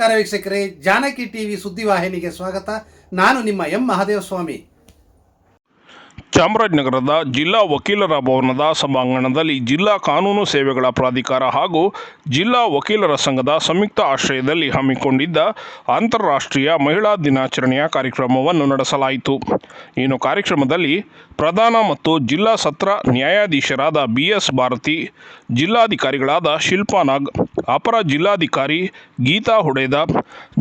ವೀಕ್ಷಕರೇ, ಜಾನಕಿ ಟಿವಿ ಸುದ್ದಿವಾಹಿನಿಗೆ ಸ್ವಾಗತ. ನಾನು ನಿಮ್ಮ ಎಂ ಮಹಾದೇವಸ್ವಾಮಿ. ಚಾಮರಾಜನಗರದ ಜಿಲ್ಲಾ ವಕೀಲರ ಭವನದ ಸಭಾಂಗಣದಲ್ಲಿ ಜಿಲ್ಲಾ ಕಾನೂನು ಸೇವೆಗಳ ಪ್ರಾಧಿಕಾರ ಹಾಗೂ ಜಿಲ್ಲಾ ವಕೀಲರ ಸಂಘದ ಸಂಯುಕ್ತ ಆಶ್ರಯದಲ್ಲಿ ಹಮ್ಮಿಕೊಂಡಿದ್ದ ಅಂತಾರಾಷ್ಟ್ರೀಯ ಮಹಿಳಾ ದಿನಾಚರಣೆಯ ಕಾರ್ಯಕ್ರಮವನ್ನು ನಡೆಸಲಾಯಿತು. ಇನ್ನು ಕಾರ್ಯಕ್ರಮದಲ್ಲಿ ಪ್ರಧಾನ ಮತ್ತು ಜಿಲ್ಲಾ ಸತ್ರ ನ್ಯಾಯಾಧೀಶರಾದ ಬಿ ಎಸ್ ಭಾರತಿ, ಜಿಲ್ಲಾಧಿಕಾರಿಗಳಾದ ಶಿಲ್ಪಾ ನಾಗ್ ಅಪರ ಜಿಲ್ಲಾಧಿಕಾರಿ ಗೀತಾ ಹುಡೇದ,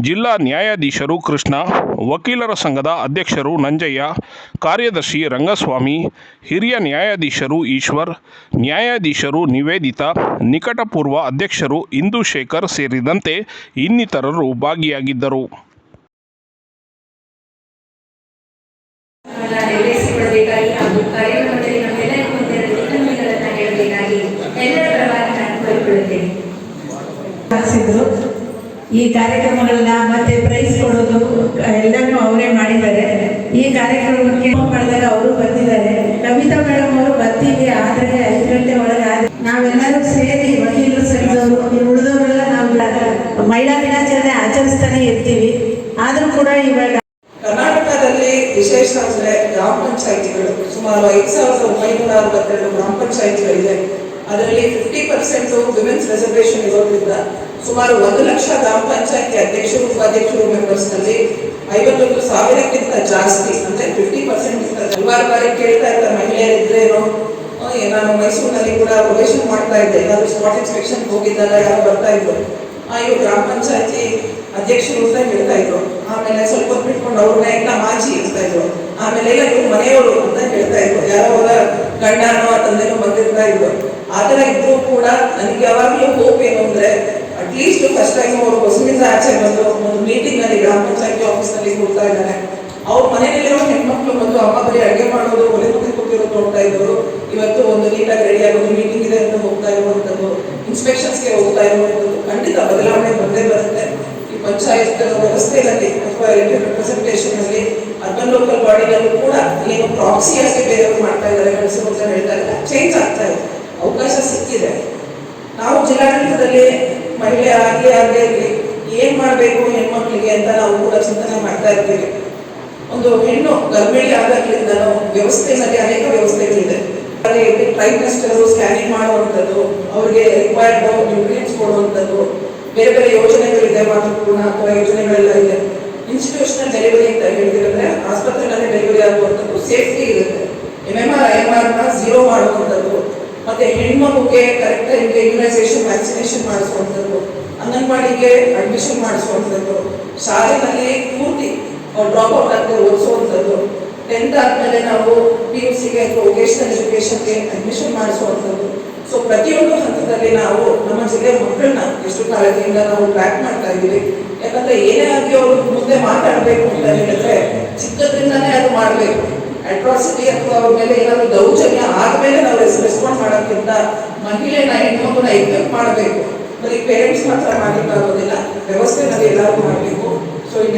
ಜಿಲ್ಲಾ ನ್ಯಾಯಾಧೀಶರು ಕೃಷ್ಣ, ವಕೀಲರ ಸಂಘದ ಅಧ್ಯಕ್ಷರು ನಂಜಯ್ಯ, ಕಾರ್ಯದರ್ಶಿ ರಂಗಸ್ವಾಮಿ, ಹಿರಿಯ ನ್ಯಾಯಾಧೀಶರು ಈಶ್ವರ್, ನ್ಯಾಯಾಧೀಶರು ನಿವೇದಿತಾ, ನಿಕಟಪೂರ್ವ ಅಧ್ಯಕ್ಷರು ಇಂದುಶೇಖರ್ ಸೇರಿದಂತೆ ಇನ್ನಿತರರು ಭಾಗಿಯಾಗಿದ್ದರು ಹಾಗೂ ಕಾರ್ಯಕ್ರಮದಲ್ಲಿ ನಮ್ಮೆಲ್ಲರಿಗೂ ಒಂದೆರಡು ಧನ್ಯವಾದಗಳನ್ನ ಹೇಳಬೇಕಾಗಿ ಎಲ್ಲರ ಪರವಾಗಿ ನಾನು ಕೋರಿಕೊಳ್ಳುತ್ತೇನೆ ಹಾಕ್ಸಿದ್ರು ಈ ಕಾರ್ಯಕ್ರಮಗಳನ್ನ ಮತ್ತೆ ಪ್ರೈಸ್ ಕೊಡೋದು, ಎಲ್ಲನೂ ಅವರೇ ಮಾಡಿದ್ದಾರೆ. ಈ ಕಾರ್ಯಕ್ರಮಕ್ಕೆ ಮಾಡಿದಾಗ ಅವರು ಬಂದಿದ್ದಾರೆ ಕವಿತಾ ಮೇಡಮ್ ಅವರು ಬರ್ತೀವಿ, ಆದರೆ ಐದು ಗಂಟೆ ಒಳಗೆ ನಾವೆಲ್ಲರೂ ಸೇರಿ ವಕೀಲರು ಸಂಘದವರು ಉಳಿದವರೆಲ್ಲ ನಾವು ಮಹಿಳಾ ದಿನಾಚರಣೆ ಆಚರಿಸ್ತಾನೆ ಇರ್ತೀವಿ. ಆದರೂ ಕೂಡ ಇವಾಗ ಕರ್ನಾಟಕದಲ್ಲಿ ವಿಶೇಷ ಅಂದ್ರೆ ಗ್ರಾಮ ಪಂಚಾಯಿತಿಗಳು. ಸುಮಾರು ಐದು ಸಾವಿರದ ಒಂಬೈನೂರ ಅರವತ್ತೆರಡು ಗ್ರಾಮ ಪಂಚಾಯಿತಿಗಳಿದೆ. ಅದರಲ್ಲಿ ಫಿಫ್ಟಿ ಪರ್ಸೆಂಟ್ ವಿಮೆನ್ಸ್ ರೆಸರ್ವೇಷನ್ ಇರೋದ್ರಿಂದ ಸುಮಾರು ಒಂದು ಲಕ್ಷ ಗ್ರಾಮ ಪಂಚಾಯಿತಿ ಅಧ್ಯಕ್ಷರು ಉಪಾಧ್ಯಕ್ಷರು ಮೆಂಬರ್ಸ್ನಲ್ಲಿ ಐವತ್ತೊಂದು ಸಾವಿರಕ್ಕಿಂತ ಜಾಸ್ತಿ ಅಂದ್ರೆ ಫಿಫ್ಟಿ ಪರ್ಸೆಂಟ್ ಹಲವಾರು ಬಾರಿ ಕೇಳ್ತಾ ಇರ್ತಾರೆ ಮಹಿಳೆಯರಿದ್ರೇನೋ ನಾನು ಮೈಸೂರಿನಲ್ಲಿ ಕೂಡ ಪ್ರೊವೇಷನ್ ಮಾಡ್ತಾ ಇದ್ದೆ ಏನಾದ್ರು ಸ್ಪಾಟ್ ಇನ್ಸ್ಪೆಕ್ಷನ್ ಹೋಗಿದ್ದಾಗ ಯಾರು ಬರ್ತಾ ಇದ್ರು. ಆ, ಇವ್ರು ಗ್ರಾಮ ಪಂಚಾಯತಿ ಅಧ್ಯಕ್ಷರು ಅಂತ ಹೇಳ್ತಾ ಇದ್ರು. ಆಮೇಲೆ ಸ್ವಲ್ಪ ಹೊತ್ತು ಬಿಟ್ಕೊಂಡು ಅವ್ರನ್ನ ಮಾಜಿ ಅಂತ ಇದ್ರು. ಆಮೇಲೆ ಎಲ್ಲ ಇವ್ರು ಮನೆಯವರು ಅಂತ ಹೇಳ್ತಾ ಇದ್ರು. ಯಾರೋ ಅವರ ಗಂಡನೋ ತಂದೆನೋ ಬಂದಿರ್ತಾ ಇದ್ರು. ಆ ಥರ ಇದ್ರೂ ಕೂಡ ನನಗೆ ಯಾವಾಗಲೂ ಹೋಪ್ ಏನು ಅಂದ್ರೆ ಅಟ್ಲೀಸ್ಟ್ ಫಸ್ಟ್ ಟೈಮ್ ಅವರು ಹೊಸಮಿಂದ ಆಚೆ ಬಂದು ಒಂದು ಮೀಟಿಂಗ್ನಲ್ಲಿ ಗ್ರಾಮ ಪಂಚಾಯತಿ ಆಫೀಸ್ನಲ್ಲಿ ಇದ್ದಾರೆ. ಅವ್ರ ಮನೆಯಲ್ಲಿರೋ ಹೆಣ್ಮಕ್ಳು ಬಂದು ಅಮ್ಮ ಬರೀ ಅಡುಗೆ ಮಾಡೋದು, ಒಲೆ ಮುಂದೆ ಕೂತಿರೋದು ನೋಡ್ತಾ ಇವತ್ತು ಒಂದು ನೀಟಾಗಿ ರೆಡಿ ಆಗೋದು ಮೀಟಿಂಗ್ ಇದೆ ಅಂತ ಹೋಗ್ತಾ ಇರುವಂಥದ್ದು ಇನ್ಸ್ಪೆಕ್ಷನ್ಸ್ಗೆ ಹೋಗ್ತಾ ಇರುವಂಥದ್ದು, ಖಂಡಿತ ಬದಲಾವಣೆ ಬಂದೇ ಬರುತ್ತೆ. ಪಂಚಾಯತ್ ವ್ಯವಸ್ಥೆಯಲ್ಲಿ ಅಥವಾ ರೆಪ್ರೆಸೆಂಟೇಷನ್ ಅಲ್ಲಿ ಅರ್ಬನ್ ಲೋಕಲ್ ಬಾಡಿನಲ್ಲೂ ಕೂಡ ಏನು ಪ್ರಾಕ್ಸಿಯಾಗಿ ಬೇರೆಯವರು ಮಾಡ್ತಾ ಇದ್ದಾರೆ ಕೆಲಸ ಅಂತ ಹೇಳ್ತಾ ಇದ್ದಾರೆ ಚೇಂಜ್ ಆಗ್ತಾ ಇದೆ. ಅವಕಾಶ ಸಿಕ್ಕಿದೆ. ನಾವು ಜಿಲ್ಲಾಡಳಿತದಲ್ಲಿ ಮಹಿಳೆ ಆಗಲಿ ಆಗಲೇ ಇರಲಿ, ಏನ್ ಮಾಡಬೇಕು ಹೆಣ್ಮಕ್ಳಿಗೆ ಅಂತ ನಾವು ಕೂಡ ಚಿಂತನೆ ಮಾಡ್ತಾ ಇರ್ತೀವಿ. ಒಂದು ಹೆಣ್ಣು ಗರ್ಭಿಣಿ ಆದಾಗ್ಲಿಂದಲೂ ವ್ಯವಸ್ಥೆಯಲ್ಲಿ ಅನೇಕ ವ್ಯವಸ್ಥೆಗಳಿದೆ. ಅಲ್ಲಿ ಟ್ರೈಮೆಸ್ಟರ್ ಸ್ಕ್ಯಾನಿಂಗ್ ಮಾಡುವಂಥದ್ದು, ಅವರಿಗೆ ರಿಕ್ವೈರ್ಡ್ ನ್ಯೂಟ್ರಿಯನ್ಸ್ ಕೊಡುವಂಥದ್ದು ಬೇರೆ ಬೇರೆ ಯೋಜನೆಗಳಿದೆ ಮಾತೃಪೂರ್ಣ ಅಥವಾ ಯೋಜನೆಗಳೆಲ್ಲ ಇದೆ. ಇನ್ಸ್ಟಿಟ್ಯೂಷನಲ್ ಡೆಲಿವರಿ ಅಂತ ಹೇಳಿದ್ರೆ ಆಸ್ಪತ್ರೆಗಳಲ್ಲಿ ಡೆಲಿವರಿ ಆಗುವಂಥದ್ದು ಸೇಫ್ಟಿ ಇರುತ್ತೆ. M M R I M ಆರ್ನ ಝೀರೋ ಮಾಡುವಂಥದ್ದು. ಮತ್ತೆ ಹೆಣ್ಮಗುಗೆ ಕರೆಕ್ಟ್ ಟೈಮ್ಗೆ ಇಮ್ಯುನೈಸೇಷನ್ ವ್ಯಾಕ್ಸಿನೇಷನ್ ಮಾಡಿಸುವಂಥದ್ದು. ಅಂಗನವಾಡಿಗೆ ಅಡ್ಮಿಷನ್ ಮಾಡಿಸುವಂಥದ್ದು. ಶಾಲೆಯಲ್ಲಿ ಪೂರ್ತಿ ಡ್ರಾಪ್ ಔಟ್ ಆಗದೆ ಓದಿಸುವಂಥದ್ದು. ಟೆಂತ್ ಆದ್ಮೇಲೆ ನಾವು ಪಿ ಯು ಸಿಗೆ ಅಥವಾ ವೊಕೇಶನಲ್ ಎಜುಕೇಶನ್ಗೆ ಅಡ್ಮಿಷನ್ ಮಾಡಿಸುವಂಥದ್ದು. ಸೊ ಪ್ರತಿಯೊಂದು ಹಂತದಲ್ಲಿ ನಾವು ನಮ್ಮ ಜಿಲ್ಲೆ ಮಕ್ಕಳನ್ನ ಎಷ್ಟು ಕಾಳಜಿಯಿಂದ ನಾವು ಟ್ರ್ಯಾಕ್ ಮಾಡ್ತಾ ಇದ್ದೀವಿ. ಯಾಕಂದ್ರೆ ಏನೇ ಆಗಿ ಅವರು ಮುಂದೆ ಮಾತಾಡಬೇಕು ಅಂತ ಹೇಳಿದ್ರೆ ಚಿಕ್ಕದ್ರಿಂದಾನೇ ಅದು ಮಾಡಬೇಕು. ಅಟ್ರಾಸಿಟಿ ಅಥವಾ ಅವ್ರ ಮೇಲೆ ಏನಾದ್ರು ದೌರ್ಜನ್ಯ ಆದ್ಮೇಲೆ ನಾವು ರೆಸ್ಪಾಂಡ್ ಮಾಡೋಕ್ಕಿಂತ ಮಹಿಳೆನ ಹೆಣ್ಮಗುನ ಎಕ್ವಿಪ್ ಮಾಡಬೇಕು. ಬರೀ ಪೇರೆಂಟ್ಸ್ ಮಾತ್ರ ಮಾಡಲಿಕ್ಕಾಗೋದಿಲ್ಲ ವ್ಯವಸ್ಥೆನಲ್ಲಿ ಎಲ್ಲರೂ ಮಾಡಬೇಕು. ಸೊ ಈ